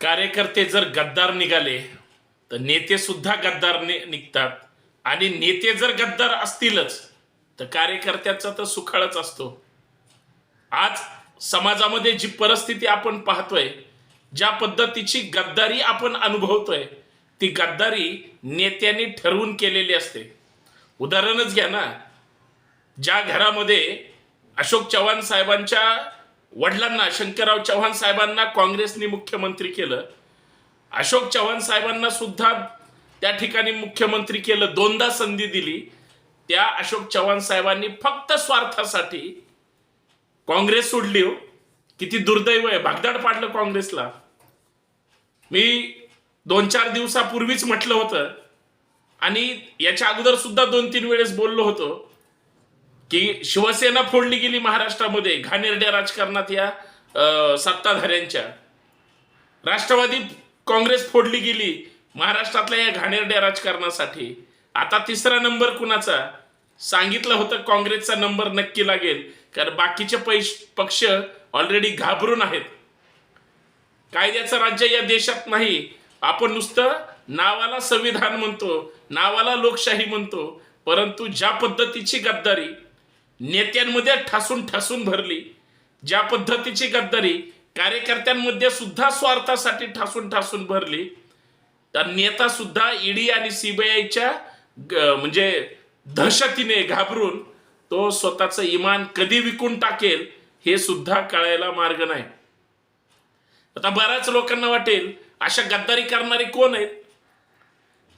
कार्यकर्ते जर गद्दार निघाले तर नेते सुद्धा गद्दार ने निघतात. आणि नेते जर गद्दार असतीलच तर कार्यकर्त्याचा तर सुखाळच असतो. आज समाजामध्ये जी परिस्थिती आपण पाहतोय ज्या पद्धतीची गद्दारी आपण अनुभवतोय ती गद्दारी नेत्यांनी ठरवून केलेली असते. उदाहरणच घ्या ना. ज्या घरामध्ये अशोक चव्हाण साहेबांच्या वडिलांना शंकरराव चव्हाण साहेबांना काँग्रेसने मुख्यमंत्री केलं. अशोक चव्हाण साहेबांना सुद्धा त्या ठिकाणी मुख्यमंत्री केलं दोनदा संधी दिली. त्या अशोक चव्हाण साहेबांनी फक्त स्वार्थासाठी काँग्रेस सोडली हो. किती दुर्दैव आहे. भागदाड पाडलं काँग्रेसला. मी दोन चार दिवसापूर्वीच म्हटलं होतं. आणि याच्या अगोदर सुद्धा दोन तीन वेळेस बोललो होतो. की शिवसेना फोडली गेली महाराष्ट्रामध्ये घाणेरड्या राजकारणात या सत्ताधाऱ्यांच्या. राष्ट्रवादी काँग्रेस फोडली गेली महाराष्ट्रातल्या या घाणेरड्या राजकारणासाठी. आता तिसरा नंबर कुणाचा? सांगितलं होतं काँग्रेसचा नंबर नक्की लागेल कारण बाकीचे पैश पक्ष ऑलरेडी घाबरून आहेत. कायद्याचं राज्य या देशात नाही. आपण नुसतं नावाला संविधान म्हणतो नावाला लोकशाही म्हणतो परंतु ज्या पद्धतीची गद्दारी नेत्यांमध्ये ठासून ठासून भरली. ज्या पद्धतीची गद्दारी कार्यकर्त्यांमध्ये सुद्धा स्वार्थासाठी ठासून ठासून भरली. तर नेता सुद्धा ईडी आणि सीबीआयच्या म्हणजे दहशतीने घाबरून तो स्वतःचं इमान कधी विकून टाकेल हे सुद्धा कळायला मार्ग नाही. आता बऱ्याच लोकांना वाटेल अशा गद्दारी करणारे कोण आहेत?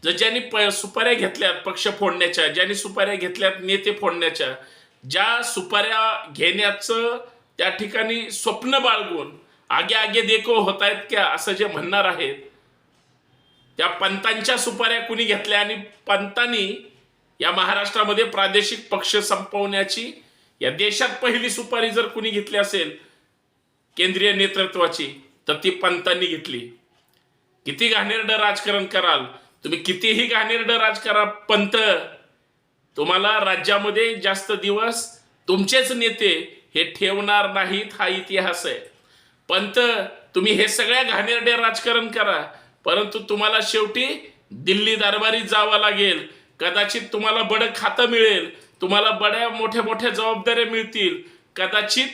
जर ज्यांनी सुपाऱ्या घेतल्यात पक्ष फोडण्याच्या ज्यांनी सुपाऱ्या घेतल्यात नेते फोडण्याच्या ज्या सुपाऱ्या घेण्याचं त्या ठिकाणी स्वप्न बाळगून आगे आगे देखो होत आहेत क्या असं जे म्हणणार आहेत त्या पंतांच्या सुपाऱ्या कुणी घेतल्या आणि पंतांनी या महाराष्ट्रामध्ये प्रादेशिक पक्ष संपवण्याची या देशात पहिली सुपारी जर कुणी घेतली असेल केंद्रीय नेतृत्वाची तर ती पंतांनी घेतली. किती घाणेरडं राजकारण कराल तुम्ही कितीही घाणेरडं राज करा पंत तुम्हाला राज्यामध्ये जास्त दिवस तुमचेच नेते हे ठेवणार नाहीत हा इतिहास आहे. पंत तुम्ही हे सगळ्या घाणेरडे राजकारण करा परंतु तुम्हाला शेवटी दिल्ली दरबारी जावं लागेल. कदाचित तुम्हाला बडं खातं मिळेल तुम्हाला बड्या मोठ्या मोठ्या जबाबदाऱ्या मिळतील. कदाचित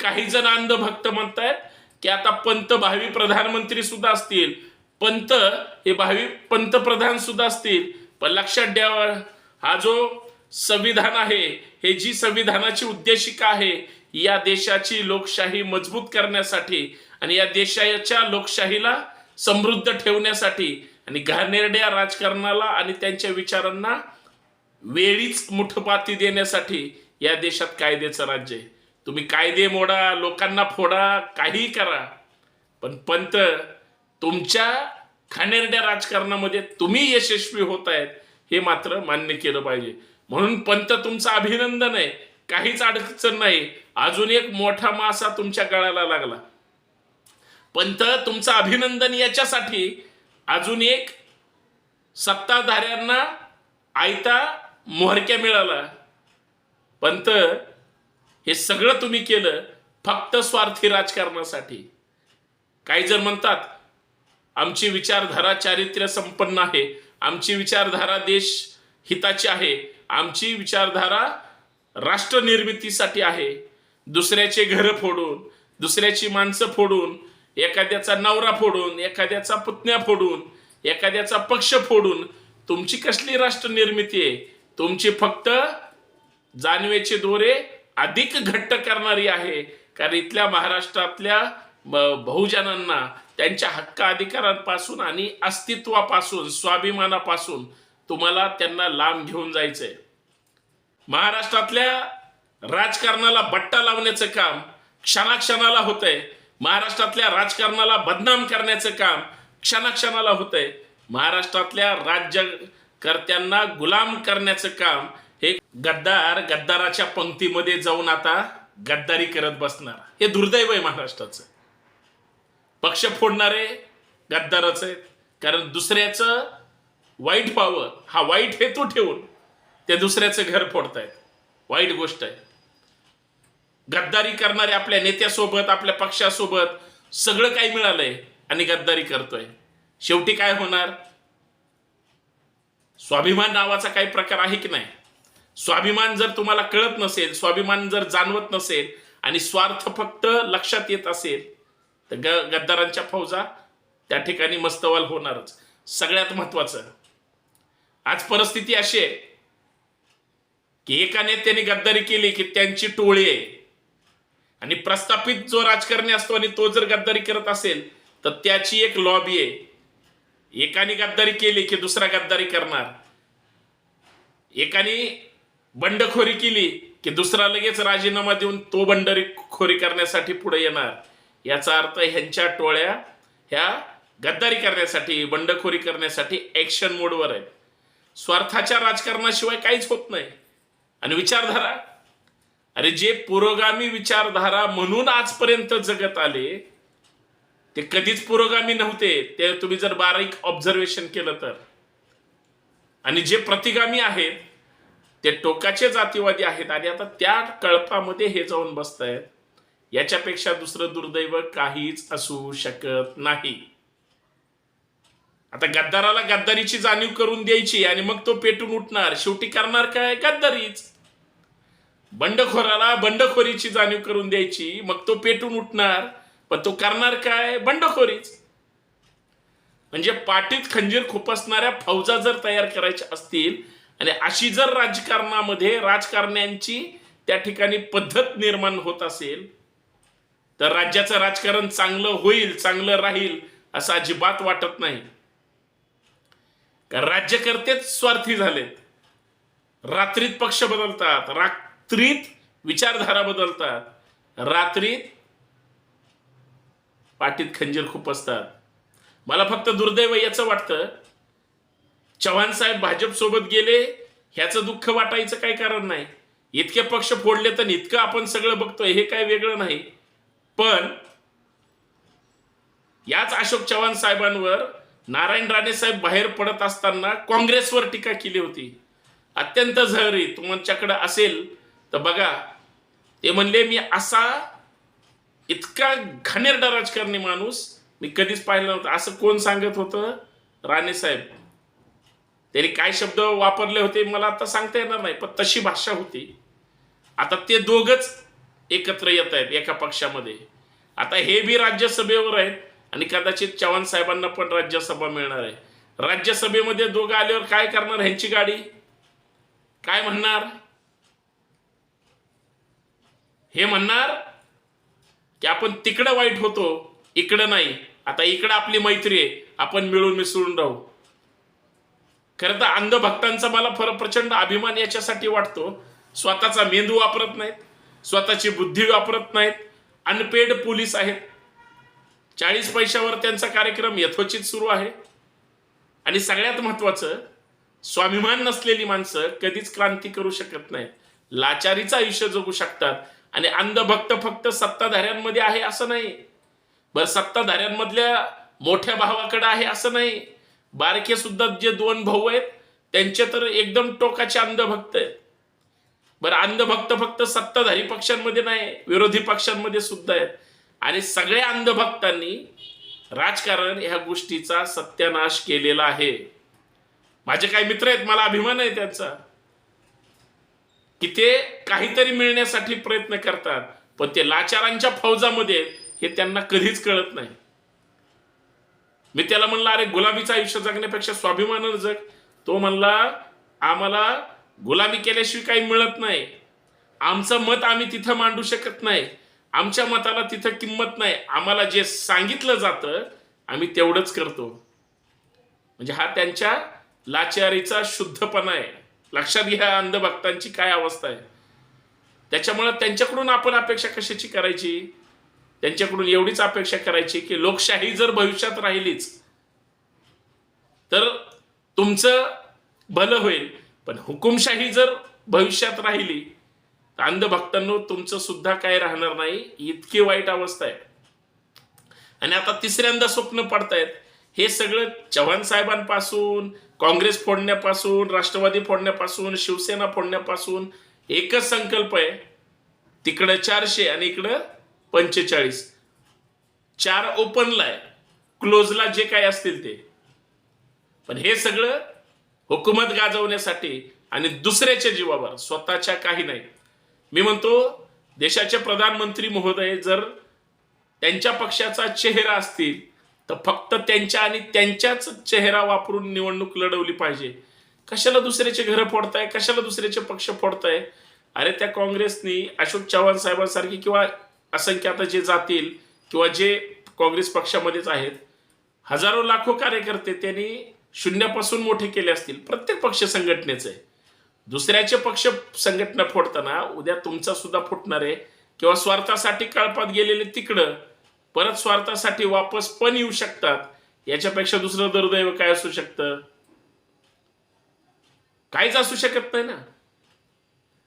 काही जण अंधभक्त म्हणतायत की आता पंत भावी प्रधानमंत्री सुद्धा असतील. पंत हे भावी पंतप्रधान सुद्धा असतील. पण लक्षात द्यावा हा जो संविधान आहे हे जी संविधानाची उद्देशिका आहे या देशाची लोकशाही मजबूत करण्यासाठी आणि या देशाच्या लोकशाहीला समृद्ध ठेवण्यासाठी आणि घाणेरड्या राजकारणाला आणि त्यांच्या विचारांना वेळीच मुठपाती देण्यासाठी या देशात कायद्याचं राज्य आहे. तुम्ही कायदे मोडा लोकांना फोडा काहीही करा. पण पंत तुमच्या घाणेरड्या राजकारणामध्ये तुम्ही यशस्वी होत आहेत. हे मात्र मान्य केलं पाहिजे. म्हणून पंत तुमचं अभिनंदन आहे. काहीच अडचण नाही. अजून एक मोठा मासा तुमच्या गळाला लागला. पंत तुमचं अभिनंदन याच्यासाठी अजून एक सत्ताधाऱ्यांना आयता मोहरक्या मिळाला. पंत हे सगळं तुम्ही केलं फक्त स्वार्थी राजकारणासाठी. काही जर म्हणतात आमची विचारधारा चारित्र्य संपन्न आहे. आमची विचारधारा देश हिताची आहे. आमची विचारधारा राष्ट्रनिर्मितीसाठी आहे. दुसऱ्याचे घर फोडून दुसऱ्याची माणसं फोडून एखाद्याचा नवरा फोडून एखाद्याचा पुतण्या फोडून एखाद्याचा पक्ष फोडून तुमची कसली राष्ट्रनिर्मिती आहे? तुमची फक्त जानवेचे दोरे अधिक घट्ट करणारी आहे. कारण इथल्या महाराष्ट्रातल्या बहुजनांना त्यांच्या हक्क अधिकारांपासून आणि अस्तित्वापासून स्वाभिमानापासून तुम्हाला त्यांना लांब घेऊन जायचंय. महाराष्ट्रातल्या राजकारणाला बट्टा लावण्याचं काम क्षणाक्षणाला होतंय. महाराष्ट्रातल्या राजकारणाला बदनाम करण्याचं काम क्षणाक्षणाला होतंय. महाराष्ट्रातल्या राज्यकर्त्यांना गुलाम करण्याचं काम हे गद्दार गद्दाराच्या पंक्तीमध्ये जाऊन आता गद्दारी करत बसणार. हे दुर्दैव आहे महाराष्ट्राचं. पक्ष फोडणारे गद्दारच आहेत. कारण दुसऱ्याचं वाईट पावं हा वाईट हेतू ठेवून ते दुसऱ्याचं घर फोडतायत. वाईट गोष्ट आहे. गद्दारी करणारे आपल्या नेत्यासोबत आपल्या पक्षासोबत सगळं काही मिळालंय आणि गद्दारी करतोय. शेवटी काय होणार? स्वाभिमान नावाचा काही प्रकार आहे की नाही? स्वाभिमान जर तुम्हाला कळत नसेल स्वाभिमान जर जाणवत नसेल आणि स्वार्थ फक्त लक्षात येत असेल तर ग गद्दारांच्या फौजा त्या ठिकाणी मस्तवाल होणारच. सगळ्यात महत्वाचं. आज परिस्थिती अशी आहे की एका नेत्याने गद्दारी केली की त्यांची टोळी आहे. आणि प्रस्थापित जो राजकारणी असतो आणि तो जर गद्दारी करत असेल तर त्याची एक लॉबी आहे. एकाने गद्दारी केली की दुसरा गद्दारी करणार. एकाने बंडखोरी केली की दुसरा लगेच राजीनामा देऊन तो बंडखोरी करण्यासाठी पुढे येणार. याचा अर्थ ह्यांच्या टोळ्या ह्या गद्दारी करण्यासाठी बंडखोरी करण्यासाठी ऍक्शन मोडवर आहेत. स्वार्थाच्या राजकारणाशिवाय काहीच होत नाही. आणि विचारधारा? अरे जे पुरोगामी विचारधारा म्हणून आजपर्यंत जगत आले ते कधीच पुरोगामी नव्हते. ते तुम्ही जर बारीक ऑब्झर्वेशन केलं तर. आणि जे प्रतिगामी आहेत ते टोकाचे जातीवादी आहेत. आणि आता त्या कळपामध्ये हे जाऊन बसत आहेत याच्यापेक्षा दुसरं दुर्दैव काहीच असू शकत नाही. आता गद्दाराला गद्दारीची जाणीव करून द्यायची आणि मग तो पेटून उठणार. शेवटी करणार काय? गद्दारीच. बंडखोराला बंडखोरीची जाणीव करून द्यायची. मग तो पेटून उठणार. पण तो करणार काय? बंडखोरीच. म्हणजे पाठीत खंजीर खुपसणाऱ्या फौजा जर तयार करायच्या असतील आणि अशी जर राजकारणामध्ये राजकारण्यांची त्या ठिकाणी पद्धत निर्माण होत असेल तर राज्याचं राजकारण चांगलं होईल चांगलं राहील असं अजिबात वाटत नाही. कारण राज्यकर्तेच स्वार्थी झालेत. रात्रीत पक्ष बदलतात रात्रीत विचारधारा बदलतात रात्रीत पाठीत खंजीर खूप असतात. मला फक्त दुर्दैव याचं वाटतं चव्हाण साहेब भाजप सोबत गेले ह्याचं दुःख वाटायचं काही कारण नाही. इतके पक्ष फोडले तर इतकं आपण सगळं बघतोय हे काय वेगळं नाही. पण याच अशोक चव्हाण साहेबांवर नारायण राणे साहेब बाहेर पडत असताना काँग्रेसवर टीका केली होती. अत्यंत झहरी तुमच्याकडं असेल तर बघा. ते म्हणले मी असा इतका घाणेरडा राजकारणी माणूस मी कधीच पाहिलं नव्हतं. असं कोण सांगत होतं? राणे साहेब. त्यांनी काय शब्द वापरले होते मला आता सांगता येणार नाही पण तशी भाषा होती. आता ते दोघच एकत्र येत आहेत एका पक्षामध्ये. आता हे बी राज्यसभेवर आहेत आणि कदाचित चव्हाण साहेबांना पण राज्यसभा मिळणार आहे. राज्यसभेमध्ये दोघं आल्यावर काय करणार ह्यांची गाडी? काय म्हणणार? हे म्हणणार की आपण तिकडं वाईट होतो इकडं नाही. आता इकडं आपली मैत्री आहे आपण मिळून मिसळून राहू. खरं तर अंधभक्तांचा मला फरक प्रचंड अभिमान याच्यासाठी वाटतो. स्वतःचा मेंदू वापरत नाहीत. स्वतःची बुद्धी वापरत नाहीत. अनपेड पोलीस आहेत. चाळीस पैशावर त्यांचा कार्यक्रम यथोचित सुरू आहे. आणि सगळ्यात महत्वाचं स्वाभिमान नसलेली माणसं कधीच क्रांती करू शकत नाहीत. लाचारीचं आयुष्य जगू शकतात. आणि अंधभक्त फक्त सत्ताधाऱ्यांमध्ये आहे असं नाही. बरं सत्ताधाऱ्यांमधल्या मोठ्या भावाकडे आहे असं नाही. बारके सुद्धा जे दोन भाऊ आहेत त्यांचे तर एकदम टोकाचे अंधभक्त आहेत. बरं अंधभक्त फक्त सत्ताधारी पक्षांमध्ये नाही विरोधी पक्षांमध्ये सुद्धा आहेत. आणि सगळ्या अंधभक्तांनी राजकारण ह्या गोष्टीचा सत्यानाश केलेला आहे. माझे काही मित्र आहेत मला अभिमान आहे त्यांचा की ते काहीतरी मिळण्यासाठी प्रयत्न करतात पण ते लाचारांच्या फौजामध्ये हे त्यांना कधीच कळत नाही. मी त्याला म्हणलं अरे गुलाबीचं आयुष्य जगण्यापेक्षा स्वाभिमानानं जग. तो म्हणला आम्हाला गुलामी केल्याशिवाय काही मिळत नाही. आमचं मत आम्ही तिथं मांडू शकत नाही. आमच्या मताला तिथं किंमत नाही. आम्हाला जे सांगितलं जातं आम्ही तेवढंच करतो. म्हणजे हा त्यांच्या लाचारीचा शुद्धपणा आहे. लक्षात घ्या अंधभक्तांची काय अवस्था आहे. त्याच्यामुळं त्यांच्याकडून आपण अपेक्षा कशाची करायची? त्यांच्याकडून एवढीच अपेक्षा करायची की लोकशाही जर भविष्यात राहिलीच तर तुमचं भलं होईल. पण हुकुमशाही जर भविष्यात राहिली तर अंधभक्तांनो तुमचं सुद्धा काय राहणार नाही? इतकी वाईट अवस्था आहे. आणि आता तिसऱ्यांदा स्वप्न पडतायत. हे सगळं चव्हाण साहेबांपासून काँग्रेस फोडण्यापासून राष्ट्रवादी फोडण्यापासून शिवसेना फोडण्यापासून एकच संकल्प आहे. तिकडं चारशे आणि इकडं पंचेचाळीस. चार ओपनला आहे. क्लोजला जे काय असतील ते. पण हे सगळं हुकूमत गाजवण्यासाठी आणि दुसऱ्याच्या जीवावर स्वतःच्या काही नाही. मी म्हणतो देशाचे प्रधानमंत्री महोदय जर त्यांच्या पक्षाचा चेहरा असतील तर फक्त त्यांच्या आणि त्यांच्याच चेहरा वापरून निवडणूक लढवली पाहिजे. कशाला दुसऱ्याचे घरं फोडताय? कशाला दुसऱ्याचे पक्ष फोडताय? अरे त्या काँग्रेसनी अशोक चव्हाण साहेबांसारखी किंवा असंख्य आता जे जातील किंवा जे काँग्रेस पक्षामध्येच आहेत हजारो लाखो कार्यकर्ते त्यांनी शून्यापासून मोठे केले असतील प्रत्येक पक्ष संघटनेचे. दुसऱ्याचे पक्ष संघटना फोडताना उद्या तुमचा सुद्धा फुटणार आहे. किंवा स्वार्थासाठी कळपात गेलेले तिकडं परत स्वार्थासाठी वापस पण येऊ शकतात. याच्यापेक्षा दुसरं दुर्दैव काय असू शकतं? काहीच असू शकत नाही ना.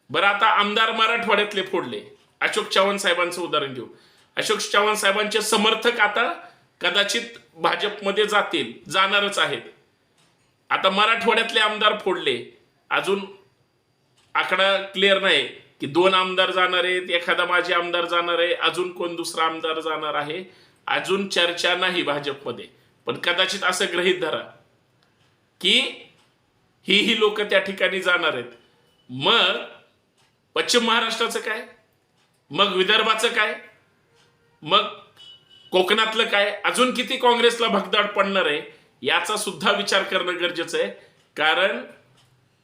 बरं आता आमदार मराठवाड्यातले फोडले. अशोक चव्हाण साहेबांचं उदाहरण घेऊ अशोक चव्हाण साहेबांचे समर्थक आता कदाचित भाजपमध्ये जातील जाणारच आहेत. आता मराठवाड्यातले आमदार फोडले. अजून आकडा क्लिअर नाही की दोन आमदार जाणार आहेत एखादा माझे आमदार जाणार आहे अजून कोण दुसरा आमदार जाणार आहे. अजून चर्चा नाही भाजपमध्ये. पण कदाचित असं गृहीत धरा की ही ही लोक त्या ठिकाणी जाणार आहेत. मग पश्चिम महाराष्ट्राचं काय? मग विदर्भाचं काय? मग कोकणातलं काय? अजून किती काँग्रेसला भगदाड पडणार आहे? याचा सुद्धा विचार करणं गरजेचं आहे. कारण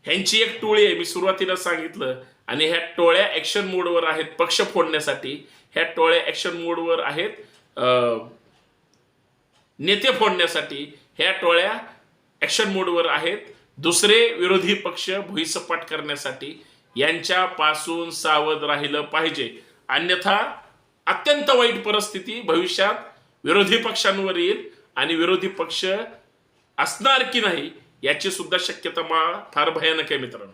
ह्यांची एक टोळी आहे मी सुरुवातीला सांगितलं. आणि ह्या टोळ्या ऍक्शन मोडवर आहेत पक्ष फोडण्यासाठी. ह्या टोळ्या ऍक्शन मोडवर आहेत अं, नेते फोडण्यासाठी. ह्या टोळ्या ऍक्शन मोडवर आहेत. दुसरे विरोधी पक्ष भुईसपाट करण्यासाठी यांच्यापासून सावध राहिलं पाहिजे. अन्यथा अत्यंत वाईट परिस्थिती भविष्यात विरोधी पक्षांवर येईल आणि विरोधी पक्ष असणार की नाही याची सुद्धा शक्यता मा फार भयानक आहे मित्रांनो.